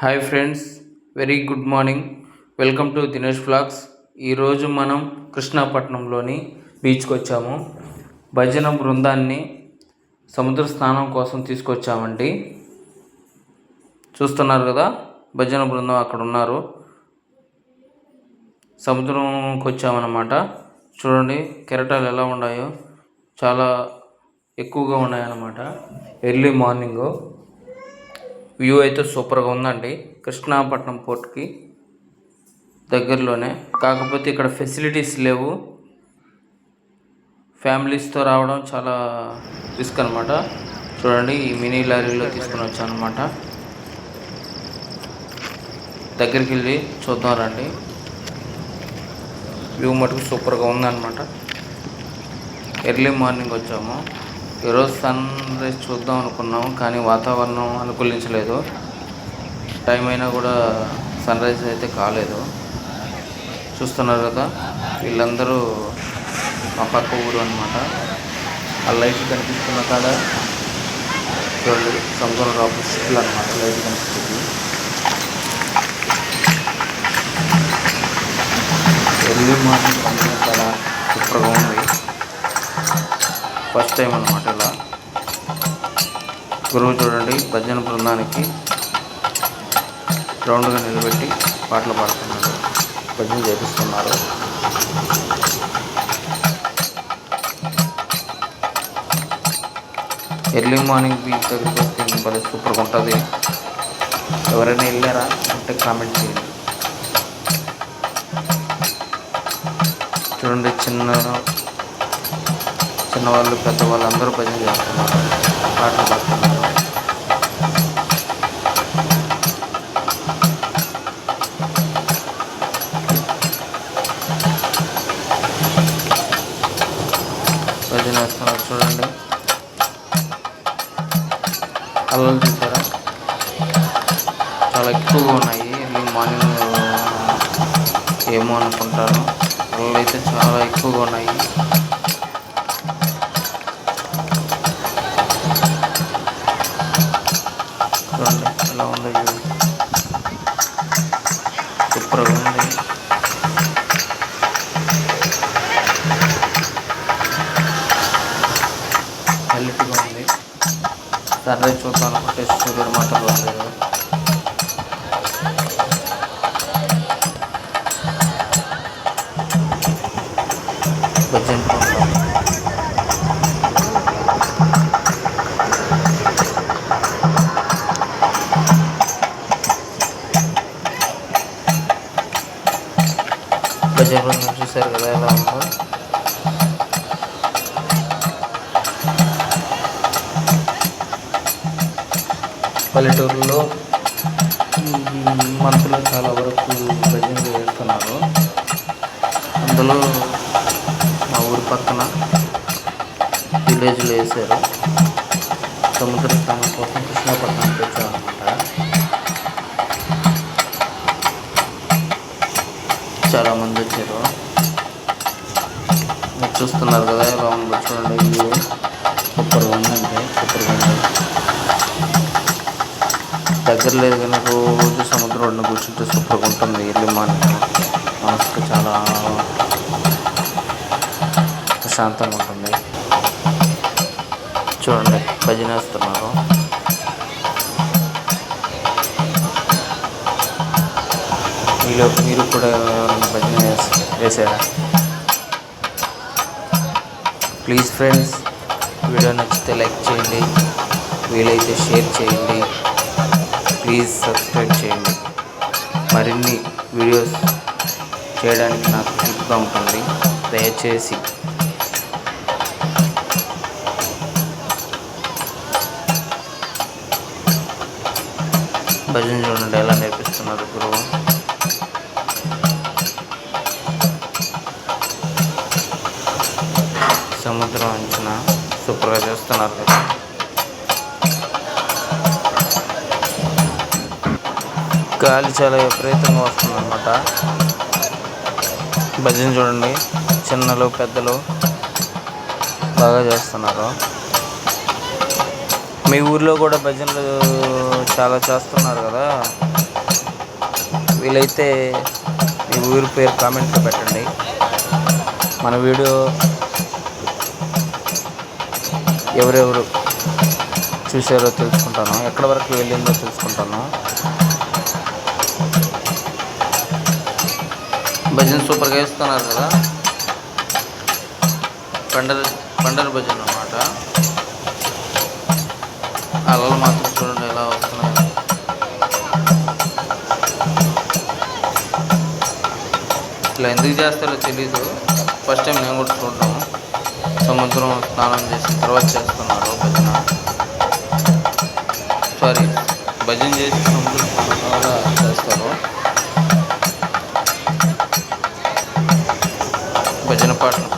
Hi friends very good morning welcome to Dinesh vlogs ఈరోజు మనం కృష్ణాపట్నంలోని బీచ్కి వచ్చాము. భజన బృందాన్ని సముద్ర స్నానం కోసం తీసుకొచ్చామండి. చూస్తున్నారు కదా భజన బృందం అక్కడ ఉన్నారు. సముద్రంకి వచ్చామన్నమాట. చూడండి కెరటాలు ఎలా ఉన్నాయో చాలా ఎక్కువగా ఉన్నాయన్నమాట. ఎర్లీ మార్నింగు వ్యూ అయితే సూపర్గా ఉందండి. కృష్ణాపట్నం పోర్ట్కి దగ్గరలోనే. కాకపోతే ఇక్కడ ఫెసిలిటీస్ లేవు. ఫ్యామిలీస్తో రావడం చాలా రిస్క్ అనమాట చూడండి ఈ మినీ లారీలో తీసుకుని వచ్చాను అనమాట దగ్గరికి వెళ్ళి చూద్దాం రండి. వ్యూ మటుకు సూపర్గా ఉందన్నమాట. ఎర్లీ మార్నింగ్ వచ్చాము. ఈరోజు సన్ రైజ్ చూద్దాం అనుకున్నాం కానీ వాతావరణం అనుకూలించలేదు. టైం అయినా కూడా సన్ రైజ్ అయితే కాలేదు. చూస్తున్నారు కదా వీళ్ళందరూ మా పక్క ఊరు అనమాట ఆ లైట్ కనిపిస్తున్న కాడ చూడండి సముద్రం ఆపోజిట్లు అనమాట లైట్ కనిపిస్తుంది. ఎర్లీ మార్నింగ్ సముద్రం కాడ సూపర్గా ఉంది. ఫస్ట్ టైం అనమాట ఇలా. గురువు చూడండి భజన బృందానికి రౌండ్గా నిలబెట్టి పాటలు పాడుతున్నారు. భజన చేపిస్తున్నారు. ఎర్లీ మార్నింగ్ బీచ్ దగ్గరికి వస్తే భలే సూపర్గా ఉంటుంది. ఎవరైనా వెళ్ళారా అంటే కామెంట్ చేయండి. చూడండి చిన్న చిన్నవాళ్ళు పెద్దవాళ్ళు అందరూ భజన చేస్తున్నారు. పాటలు పాడుతున్నారు. భజన చేస్తున్నారు చూడండి. అల్లలు చూసారా? చాలా ఎక్కువగా ఉన్నాయి. ఎర్లీ మార్నింగ్ ఏమో అనుకుంటాను. అల్లలు అయితే చాలా ఎక్కువగా ఉన్నాయి. ఉంది వ్యూ సూపర్గా ఉంది హెల్త్గా ఉంది. సర్వే రైజ్ చూద్దాం అనుకుంటే సూర్యుడు మాత్రం రాలేదు పల్లెటూరులో మంత్రులు చాలా వరకు భజన చేస్తున్నారు. అందులో మా ఊరి పక్కన విలేజ్లో వేశారు. సముద్ర స్నానం కోసం కృష్ణాపట్నానికి వచ్చామన్నమాట చాలా మంది వచ్చారు చూస్తున్నారు కదా ఎలా ఉందో చూడండి కొబ్బరి సూపర్గా కొబ్బరి సూపర్గా ఉంది లేదు కానీ రోజు సముద్రం ఒడ్డున కూర్చుంటే సూపర్గా ఉంటుంది. ఎర్లీ మార్నింగ్ మనసుకు చాలా ప్రశాంతంగా ఉంటుంది. చూడండి భజన వేస్తున్నారు. మీలో మీరు కూడా భజన వేస్- వేసారా? ప్లీజ్ ఫ్రెండ్స్ వీడియో నచ్చితే లైక్ చేయండి వీలైతే షేర్ చేయండి. ప్లీజ్ సబ్స్క్రైబ్ చేయండి. మరిన్ని వీడియోస్ చేయడానికి నాకు హెల్ప్గా ఉంటుంది దయచేసి. భజన చూడండి ఎలా నేర్పిస్తున్నారు గురువు? సముద్రం అంచనా సూపర్గా చేస్తున్నారు. గాలి చాలా విపరీతంగా వస్తుందన్నమాట. భజన చూడండి. చిన్నలు పెద్దలు బాగా చేస్తున్నారు. మీ ఊర్లో కూడా భజనలు చాలా చేస్తున్నారు కదా? వీలైతే మీ ఊరి పేరు కామెంట్లో పెట్టండి. మన వీడియో ఎవరెవరు చూసారో తెలుసుకుంటాను. ఎక్కడ వరకు వెళ్ళిందో తెలుసుకుంటాను. భజన సూపర్గా వేస్తున్నారు కదా. పండర్ పండర్ భజన అన్నమాట. అలలు మాత్రం చూడండి ఎలా వస్తున్నాయి. ఇట్లా ఎందుకు చేస్తారో తెలీదు. ఫస్ట్ టైం నేను కూడా చూడడం. సముద్రం స్నానం చేసిన తర్వాత చేస్తున్నారు భజన. సారీ భజన చేసి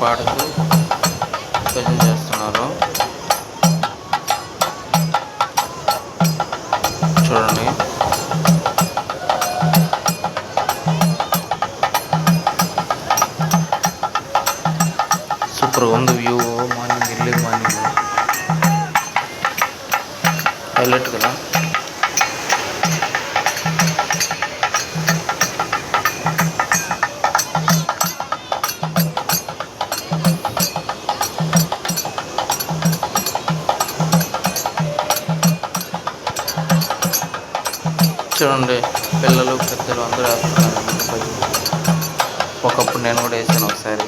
పాడుతూ చూడండి పిల్లలు పెద్దలు అందరూ వేస్తున్నారు. ఒకప్పుడు నేను కూడా వేసాను ఒకసారి.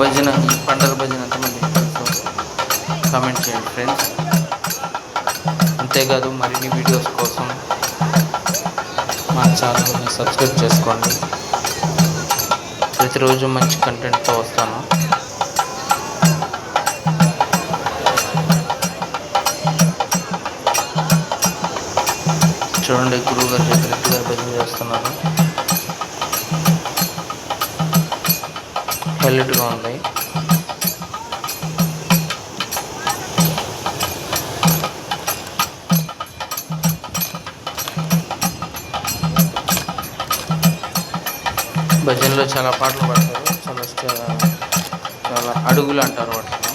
భజన ఈ పండగ భజన ఎంతమంది కామెంట్ చేయండి ఫ్రెండ్స్ అంతేకాదు మరిన్ని వీడియోస్ కోసం మా ఛానల్ని సబ్స్క్రైబ్ చేసుకోండి. ప్రతిరోజు మంచి కంటెంట్తో వస్తాను. చూడండి గురువు గారు చెప్పినట్టుగా భజన చేస్తున్నారు. హైలైట్గా ఉంది. భజనలో చాలా పాటలు పాడతారు. చాలా చాలా అడుగులు అంటారు వాటిని.